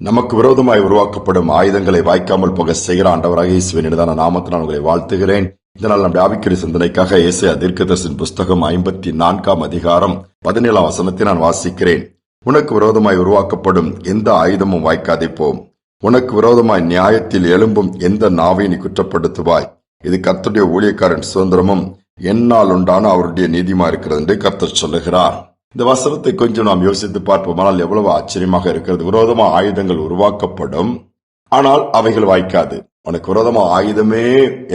நமக்கு விரோதமாய் உருவாக்கப்படும் ஆயுதங்களை வாய்க்காமல் போக செய்கிற ஆண்டவராக இயேசுவின் இனிதான நாமத்தினால் உங்களை வாழ்த்துகிறேன். இதனால் நம்முடைய ஆவிக்குரிய சிந்தனைக்காக இயேசு தீர்க்கதர்சின் புஸ்தகம் ஐம்பத்தி நான்காம் அதிகாரம் பதினேழாம் வசனத்தை நான் வாசிக்கிறேன். உனக்கு விரோதமாய் உருவாக்கப்படும் எந்த ஆயுதமும் வாய்க்காதே போம் உனக்கு விரோதமாய் நியாயத்தில் எழும்பும் எந்த நாவை நீ குற்றப்படுத்துவாய். இது கர்த்தருடைய ஊழியக்காரன் சுதந்திரமும் என்னால் உண்டான அவருடைய நீதிமா இருக்கிறது என்று கர்த்தர் சொல்லுகிறார். இந்த வசனத்தை கொஞ்சம் நாம் யோசித்து பார்ப்போமானால் எவ்வளவு ஆச்சரியமாக இருக்கிறது. விரோதமா ஆயுதங்கள் உருவாக்கப்படும். ஆனால் அவைகள் வாய்க்காது. உனக்கு விரோதமா ஆயுதமே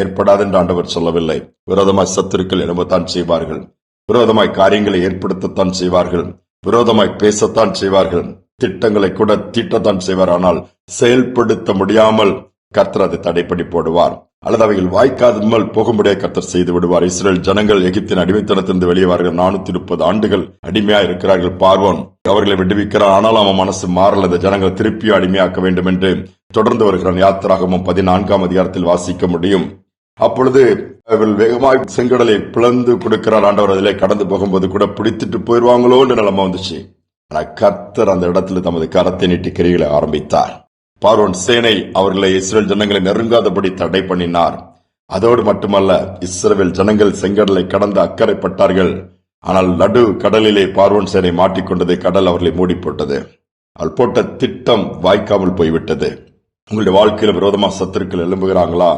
ஏற்படாது என்று ஆண்டவர் சொல்லவில்லை. விரோதமாய் சத்துருக்கள் எழும்பத்தான் செய்வார்கள். விரோதமாய் காரியங்களை ஏற்படுத்தத்தான் செய்வார்கள். விரோதமாய் பேசத்தான் செய்வார்கள். திட்டங்களை கூட தீட்டத்தான் செய்வார். ஆனால் செயல்படுத்த முடியாமல் கர்த்தர் அதை தடைப்படி போடுவார். அல்லது அவைகள் வாய்க்காதமல் போகும்படியே கர்த்தர் செய்து விடுவார். இஸ்ரேல் ஜனங்கள் எகிப்தின் அடிமைத்தனத்திலிருந்து வெளியேவார்கள் நானூத்தி முப்பது ஆண்டுகள் அடிமையா இருக்கிறார்கள். பார்வோன் அவர்களை விடுவிக்கிறார். ஆனால் அவன் மனசு மாறல. இந்த ஜனங்களை திருப்பியும் அடிமையாக்க வேண்டும் என்று தொடர்ந்து வருகிறான். யாத்திராகமும் பதினான்காம் அதிகாரத்தில் வாசிக்க முடியும். அப்பொழுது அவர்கள் வேகமாய் செங்கடலை பிளந்து கொடுக்கிறார். ஆண்டவர் அதிலே கடந்து போகும்போது கூட பிடித்துட்டு போயிடுவாங்களோன்னு நிலைமை வந்துச்சு. ஆனா கர்த்தர் அந்த இடத்துல தமது கரத்தை நீட்டி கிரிகளை ஆரம்பித்தார். பார்வன் சேனை அவர்களை இஸ்ரேல் ஜனங்களை நெருங்காதபடி தடை பண்ணினார். அதோடு மட்டுமல்ல இஸ்ரேல் ஜனங்கள் செங்கடலை கடந்து அக்கறைப்பட்டார்கள் ஆனால் நடு கடலிலே பார்வன் சேனை மாட்டிக்கொண்டதை கடல் அவர்களை மூடி போட்டது அவள் போட்ட திட்டம் வாய்க்காமல் போய்விட்டது. உங்களுடைய வாழ்க்கையில விரோதமா சத்துருக்கள் எழும்புகிறாங்களா?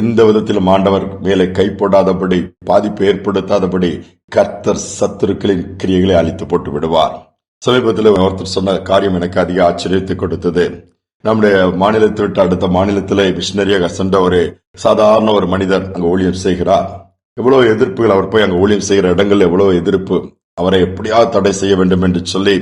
எந்த விதத்திலும் ஆண்டவர் மேலே கை போடாதபடி பாதிப்பு ஏற்படுத்தாதபடி கர்த்தர் சத்துருக்களின் கிரியைகளை அழித்து போட்டு விடுவார். சமீபத்தில் ஒருத்தர் சொன்ன காரியம் எனக்கு அதிக ஆச்சரியத்தை கொடுத்தது. நம்முடைய மாநிலத்தை விட்டு அடுத்த மாநிலத்தில் மிஷினரியாக சென்ற ஒரு சாதாரண ஒரு மனிதர் அங்கே ஊழியம் செய்கிறார். எவ்வளவு எதிர்ப்புகள் அவர் போய் அங்கே ஊழியம் செய்கிற இடங்கள் எவ்வளவு எதிர்ப்பு. அவரை எப்படியாவது தடை செய்ய வேண்டும் என்று சொல்லி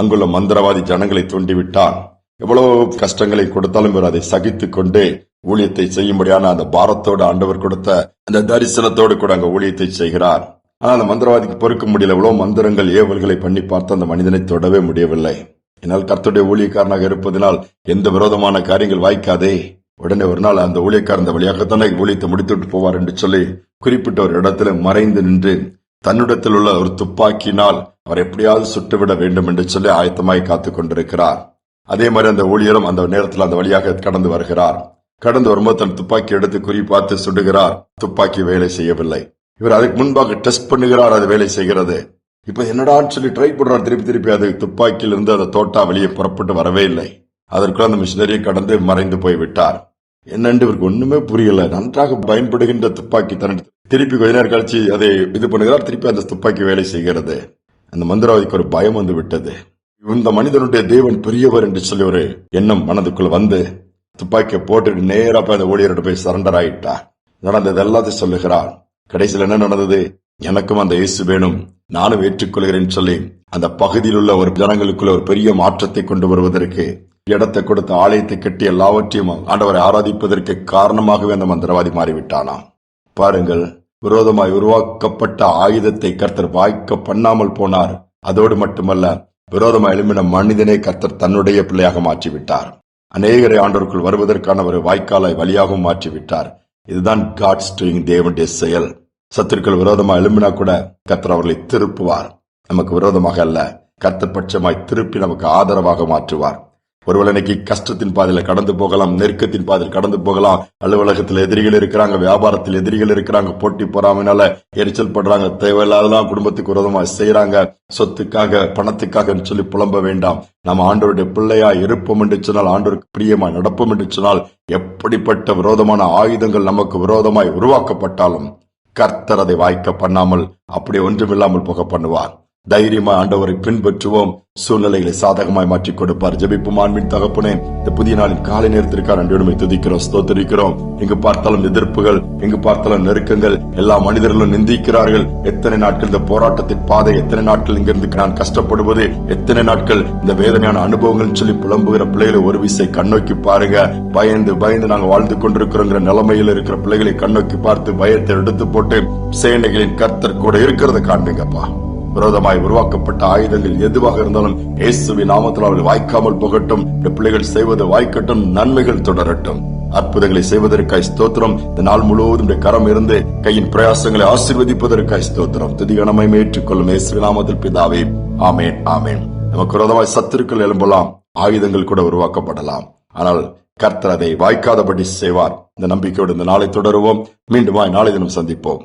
அங்குள்ள மந்திரவாதி ஜனங்களை தூண்டிவிட்டார் எவ்வளவு கஷ்டங்களை கொடுத்தாலும் இவர் அதை சகித்து கொண்டு ஊழியத்தை செய்யும்படியான அந்த பாரத்தோடு ஆண்டவர் கொடுத்த அந்த தரிசனத்தோடு கூட அங்க ஊழியத்தை செய்கிறார். ஆனால் அந்த மந்திரவாதிக்கு பொறுக்க முடியல. எவ்வளவு மந்திரங்கள் ஏவல்களை பண்ணி பார்த்து அந்த மனிதனை தொடவே முடியவில்லை. என்னால் கர்த்தருடைய ஊழியக்காரனாக இருப்பதனால் எந்த விரோதமான காரியங்கள் வாய்க்காதே. உடனே ஒரு நாள் அந்த ஊழியக்காரந்த அந்த வழியாகத்தானே ஊழியத்தை முடித்துவிட்டு போவார் என்று சொல்லி குறிப்பிட்ட ஒரு இடத்துல மறைந்து நின்று தன்னிடத்தில் உள்ள ஒரு துப்பாக்கினால் அவர் எப்படியாவது சுட்டுவிட வேண்டும் என்று சொல்லி ஆயத்தமாய் காத்துக் கொண்டிருக்கிறார். அதே மாதிரி அந்த ஊழியரும் அந்த நேரத்தில் அந்த வழியாக கடந்து வருகிறார். கடந்து வரும்போது தன் துப்பாக்கி எடுத்து குறி பார்த்து சுடுகிறார். துப்பாக்கி வேலை செய்யவில்லை. இவர் அதுக்கு முன்பாக டெஸ்ட் பண்ணுகிறார் அது வேலை செய்கிறது. இப்ப என்னடான்னு சொல்லி ட்ரை பண்றார் திருப்பி திருப்பி அது துப்பாக்கியிலிருந்து அந்த தோட்டா வெளியே புறப்பட்டு வரவே இல்லை. அதற்குள்ள அந்த மிஷினரியை கடந்து மறைந்து போய் விட்டார். என்னென்று இவருக்கு ஒண்ணுமே புரியல. நன்றாக பயன்படுகின்ற துப்பாக்கி தன் திருப்பி கொஞ்ச நேரம் கழிச்சு அதை இது பண்ணுகிறார். திருப்பி அந்த துப்பாக்கி வேலை செய்கிறது. அந்த மந்திரவாதிக்கு ஒரு பயம் வந்து விட்டது. இந்த மனிதனுடைய தேவன் பெரியவர் என்று சொல்லி ஒரு எண்ணம் மனதுக்குள் வந்து துப்பாக்கியை போட்டு நேரா போய் அந்த ஊழியர்கிட்ட போய் சரண்டர் ஆயிட்டார் நடந்தது எல்லாத்தையும் சொல்லுகிறார். கடைசியில் என்ன நடந்தது? எனக்கும் அந்த இயேசு வேணும். நானும் ஏற்றுக்கொள்கிறேன் சொல்லி அந்த பகுதியில் உள்ள ஒரு ஜனங்களுக்குள்ள ஒரு பெரிய மாற்றத்தை கொண்டு வருவதற்கு இடத்தை கொடுத்த ஆலயத்தை கட்டி எல்லாவற்றையும் ஆண்டவரை ஆராதிப்பதற்கு காரணமாகவே அந்த மந்திரவாதி மாறிவிட்டானாம் பாருங்கள் விரோதமாய் உருவாக்கப்பட்ட ஆயுதத்தை கர்த்தர் வாய்க்க பண்ணாமல் போனார். அதோடு மட்டுமல்ல விரோதமாய் எழும்பின மனிதனை கர்த்தர் தன்னுடைய பிள்ளையாக மாற்றிவிட்டார். அநேகரை ஆண்டோருக்குள் வருவதற்கான ஒரு வாய்க்காலை வழியாகவும் மாற்றிவிட்டார். இதுதான் காட்ஸ் டூயிங் தேவனுடைய செயல். சத்துருக்கள் விரோதமாக எழும்பினா கூட கர்த்தர் அவர்களை திருப்புவார். நமக்கு விரோதமாக அல்ல கர்த்தர் பட்சமாய் திருப்பி நமக்கு ஆதரவாக மாற்றுவார். ஒருவேளை இன்னைக்கு கஷ்டத்தின் பாதையில கடந்து போகலாம் நெருக்கத்தின் பாதையில் கடந்து போகலாம் அலுவலகத்தில் எதிரிகள் இருக்கிறாங்க வியாபாரத்தில் எதிரிகள் இருக்கிறாங்க போட்டி போறாமனால எரிச்சல் படுறாங்க தேவையில்லாதெல்லாம் குடும்பத்துக்கு விரோதமா செய்யறாங்க சொத்துக்காக பணத்துக்காக சொல்லி புலம்ப வேண்டாம். நம்ம ஆண்டவருடைய பிள்ளையா இருப்போம் என்று சொன்னால் ஆண்டவருக்கு பிரியமா நடப்போம் என்று சொன்னால் எப்படிப்பட்ட விரோதமான ஆயுதங்கள் நமக்கு விரோதமாய் உருவாக்கப்பட்டாலும் கர்த்தர் அதை வாய்க்க பண்ணாமல் அப்படி ஒன்றுமில்லாமல் போக பண்ணுவார். தைரியமா ஆண்டவரை பின்பற்றுவோம். சூழ்நிலைகளை சாதகமாய் மாற்றிக் கொடுப்பார். ஜபிப்பு ஆண்மின் தகப்பனே. இந்த புதிய நாளின் காலை நேரத்திற்காக நன்றியுடைமை துதிக்கிறோம் ஸ்தோத்தரிக்கிறோம். எங்கு பார்த்தாலும் எதிர்ப்புகள் எங்கு பார்த்தாலும் நெருக்கங்கள் எல்லா மனிதர்களும் நிந்திக்கிறார்கள். எத்தனை நாட்கள் இந்த போராட்டத்தின் பாதை எத்தனை நாட்கள் இங்கிருந்து நான் கஷ்டப்படுவது? எத்தனை நாட்கள் இந்த வேதனையான அனுபவங்கள் சொல்லி புலம்புகிற பிள்ளைகளை ஒரு விசை கண்ணோக்கி பாருங்க. பயந்து பயந்து நாங்க வாழ்ந்து கொண்டிருக்கிறோங்கிற நிலைமையில் இருக்கிற பிள்ளைகளை கண்ணோக்கி பார்த்து பயத்தை எடுத்து போட்டு சேனைகளின் கர்த்தர் கூட இருக்கிறத காண்பீங்கப்பா. விரோதமாய் உருவாக்கப்பட்ட ஆயுதங்கள் எதுவாக இருந்தாலும் இயேசுவின் நாமத்தில் அவர்கள் வாய்க்காமல் புகட்டும். பிள்ளைகள் செய்வது வாய்க்கட்டும் நன்மைகள் தொடரட்டும். அற்புதங்களை செய்வதற்காய் ஸ்தோத்திரம். இந்த நாள் முழுவதும் கரம் இருந்து கையின் பிரயாசங்களை ஆசீர்வதிப்பதற்காய் ஸ்தோத்திரம். துதிகணமை ஏற்றுக்கொள்ளும் இயேசு நாமத்தில் பிதாவே ஆமேன் ஆமேன். நமக்கு விரோதமாய் சத்துருக்கள் எழும்பலாம் ஆயுதங்கள் கூட உருவாக்கப்படலாம். ஆனால் கர்த்தர் அதை வாய்க்காதபடி செய்வார். இந்த நம்பிக்கையோடு இந்த நாளை தொடருவோம். மீண்டுமாய் நாளை தினம் சந்திப்போம்.